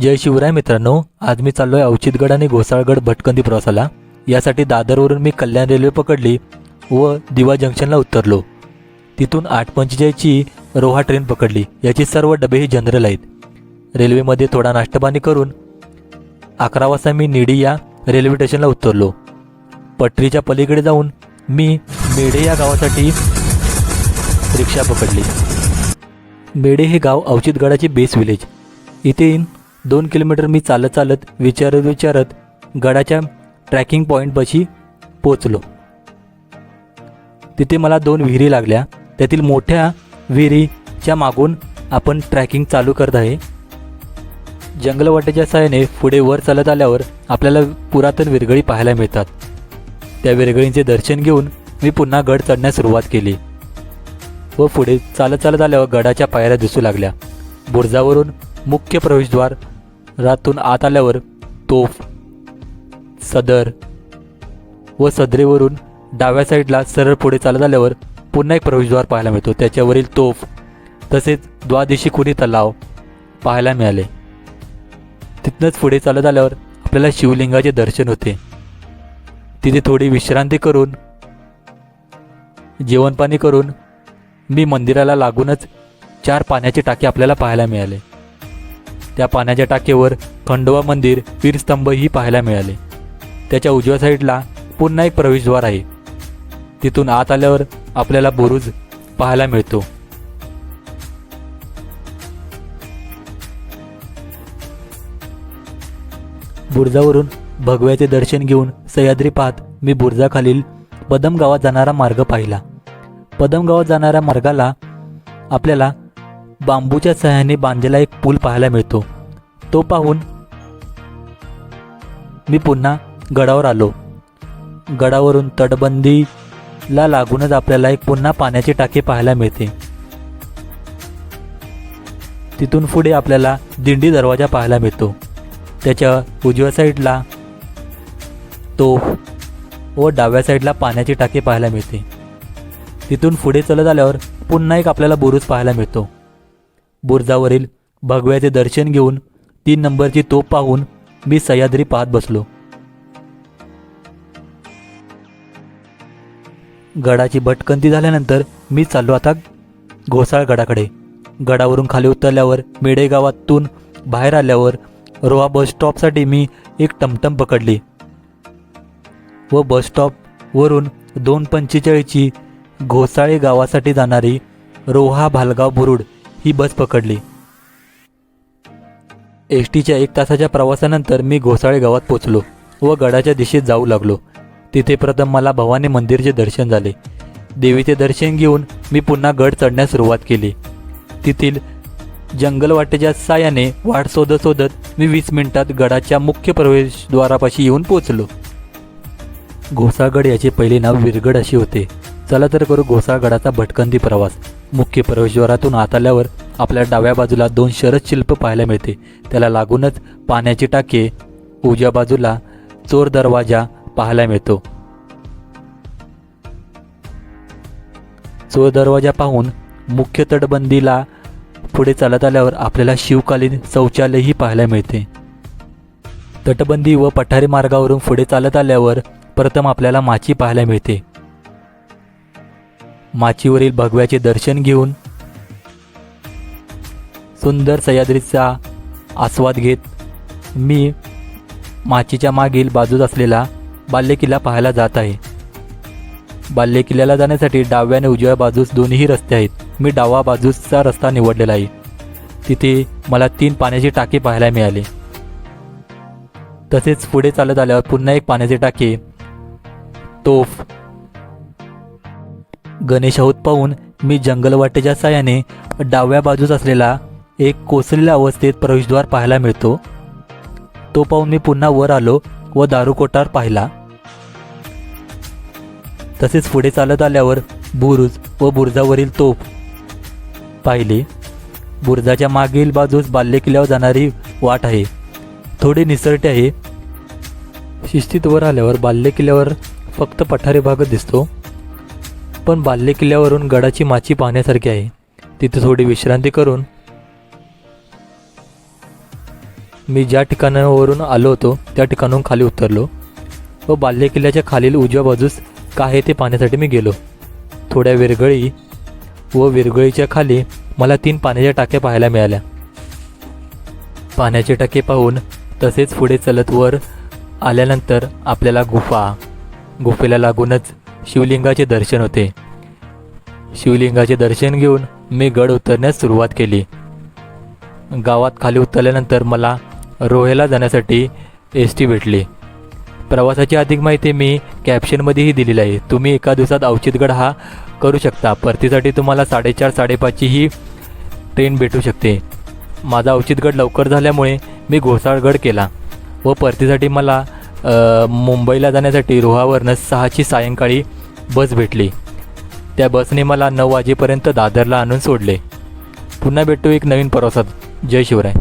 जय शिवराय मित्रांनो आज मी चाललोय अवचितगड आणि घोसाळगड भटकंदी प्रवासाला. यासाठी दादरवरून मी कल्याण रेल्वे पकडली व दिवा जंक्शनला उतरलो. तिथून आठ पंचेचाळीसची रोहा ट्रेन पकडली. याची सर्व डबे हे जनरल आहेत. रेल्वेमध्ये थोडा नाश्तापाणी करून अकरा वाजता मी निडी या रेल्वे स्टेशनला उतरलो. पटरीच्या पलीकडे जाऊन मी मेढे या गावासाठी रिक्षा पकडली. मेढे हे गाव अवचितगडाचे बेस विलेज. इथे दोन किलोमीटर मी चालत चालत विचारत विचारत गडाच्या ट्रॅकिंग पॉईंटपाशी पोचलो. तिथे मला दोन विहिरी लागल्या. त्यातील मोठ्या विहिरीच्या मागून आपण ट्रॅकिंग चालू करत आहे. जंगलवाट्याच्या सहाय्याने पुढे वर चालत आल्यावर आपल्याला पुरातन विरगळी पाहायला मिळतात. त्या विरगळींचे दर्शन घेऊन मी पुन्हा गड चढण्यास सुरुवात केली व पुढे चालत चालत आल्यावर गडाच्या पायऱ्या दिसू लागल्या. बुर्जावरून मुख्य प्रवेशद्वार रातून आत आल्यावर तोफ सदर व सदरेवरून डाव्या साईडला सरळ पुढे चालत आल्यावर पुन्हा एक प्रवेशद्वार पाहायला मिळतो. त्याच्यावरील तोफ तसेच द्वादिशी कुणी तलाव पाहायला मिळाले. तिथनंच पुढे चालत आल्यावर आपल्याला शिवलिंगाचे दर्शन होते. तिथे थोडी विश्रांती करून जेवणपाणी करून मी मंदिराला लागूनच चार पाण्याचे टाके आपल्याला पाहायला मिळाले. त्या पाण्याच्या टाकेवर खंडोबा मंदिर वीरस्तंभही पाहायला मिळाले. त्याच्या उजव्या साईडला पुन्हा एक प्रवेशद्वार आहे. तिथून आत आल्यावर आपल्याला बुरुज पाहायला मिळतो. बुर्जावरून भगव्याचे दर्शन घेऊन सह्याद्री पाहत मी बुर्जाखालील पदम गावात जाणारा मार्ग पाहिला. पदम गावात जाणाऱ्या मार्गाला आपल्याला बांबूच्या सहाय्याने बांधलेला एक पूल पाहायला मिळतो. तो पाहून मी पुन्हा गडावर आलो. गडावरून तटबंदीला लागूनच आपल्याला एक पुन्हा पाण्याची टाकी पाहायला मिळते. तिथून पुढे आपल्याला दिंडी दरवाजा पाहायला मिळतो. त्याच्या उजव्या साईडला तो व डाव्या साईडला पाण्याची टाकी पाहायला मिळते. तिथून पुढे चलत आल्यावर पुन्हा एक आपल्याला बुरुज पाहायला मिळतो. बुरजावरील भगव्याचे दर्शन घेऊन तीन नंबरची तोप पाहून मी सह्याद्री पाहत बसलो. गडाची भटकंती झाल्यानंतर मी चाललो आता घोसाळ गडाकडे. गडावरून खाली उतरल्यावर मेडेगावातून बाहेर आल्यावर रोहा बस स्टॉपसाठी मी एक टमटम पकडली व बस स्टॉपवरून दोन पंचेचाळीसची घोसाळे गावासाठी जाणारी रोहा भालगाव बुरुड ही बस पकडली. एस टीच्या एक तासाच्या प्रवासानंतर मी घोसाळे गावात पोचलो व गडाच्या दिशेत जाऊ लागलो. तिथे प्रथम मला भवानी मंदिरचे दर्शन झाले. देवीचे दर्शन घेऊन मी पुन्हा गड चढण्यास सुरुवात केली. तेथील जंगलवाटेच्या सायाने वाट शोधत शोधत मी वीस मिनिटात गडाच्या मुख्य प्रवेशद्वारापाशी येऊन पोचलो. घोसाळगड याचे पहिले नाव विरगड असे होते. चला तर करू घोसाळगडाचा भटकंती प्रवास. मुख्य प्रवेशद्वारातून आत आल्यावर आपल्या डाव्या बाजूला दोन शरद शिल्प पाहायला मिळते. त्याला लागूनच पाण्याची टाके उजव्या बाजूला चोर दरवाजा पाहायला मिळतो. चोर दरवाजा पाहून मुख्य तटबंदीला पुढे चालत आल्यावर आपल्याला शिवकालीन शौचालयही पाहायला मिळते. तटबंदी व पठारी मार्गावरून पुढे चालत आल्यावर प्रथम आपल्याला माची पाहायला मिळते. माचीवरील भगव्याचे दर्शन घेऊन सुंदर सह्याद्रीचा आस्वाद घेत मी माचीच्या मागील बाजूस असलेला बाल्यकिल्ला पाहायला जात आहे. बाल्यकिल्ल्याला जाण्यासाठी डाव्या आणि उजव्या बाजूस दोन्ही रस्ते आहेत. मी डावा बाजूचा रस्ता निवडलेला आहे. तिथे मला तीन पाण्याची टाकी पाहायला मिळाली. तसेच पुढे चालत आल्यावर पुन्हा एक पाण्याचे टाके तोफ गणेश आहोत पाहून मी जंगलवाटेच्या साह्याने डाव्या बाजूस असलेला एक कोसलेल्या अवस्थेत प्रवेशद्वार पाहायला मिळतो. तो पाहून मी पुन्हा वर आलो व दारू कोठार पाहिला. तसेच पुढे चालत आल्यावर बुरुज व बुरुजावरील तोफ पाहिले. बुरुजाच्या मागील बाजूस बाल्यकिल्ल्यावर जाणारी वाट आहे. थोडी निसरटे आहे. शिस्तीत वर आल्यावर बाल्यकिल्ल्यावर फक्त पठारी भागच दिसतो. पण बाल्य किल्ल्यावरून गडाची माची पाहण्यासारखी आहे. तिथे थोडी विश्रांती करून मी ज्या ठिकाणावरून आलो होतो त्या ठिकाणाहून खाली उतरलो व बाल्य किल्ल्याच्या खालील उजव्या बाजूस काय आहे ते पाहण्यासाठी मी गेलो. थोड्या विरगळी व विरगळीच्या खाली मला तीन पाण्याच्या टाक्या पाहायला मिळाल्या. पाण्याचे टाके पाहून तसेच पुढे चलत वर आल्यानंतर आपल्याला गुफा गुफेला लागूनच शिवलिंगाचे दर्शन होते. शिवलिंगाचे दर्शन घेऊन मी गड उतरण्यास सुरुवात केली. गावात खाली उतरल्यानंतर मला रोहेला जाण्यासाठी एस टी भेटली. प्रवासाची अधिक माहिती मी कॅप्शनमध्येही दिलेली आहे. तुम्ही एका दिवसात औचितगड हा करू शकता. परतीसाठी तुम्हाला साडेचार साडेपाचची ही ट्रेन भेटू शकते. माझा औचितगड लवकर झाल्यामुळे मी घोसाळगड केला व परतीसाठी मला मुंबईला जाण्यासाठी रोहावरनं सहाची सायंकाळी बस भेटली. त्या बसने मला नऊ वाजेपर्यंत दादरला आणून सोडले. पुन्हा भेटू एक नवीन प्रवासात. जय शिवराय.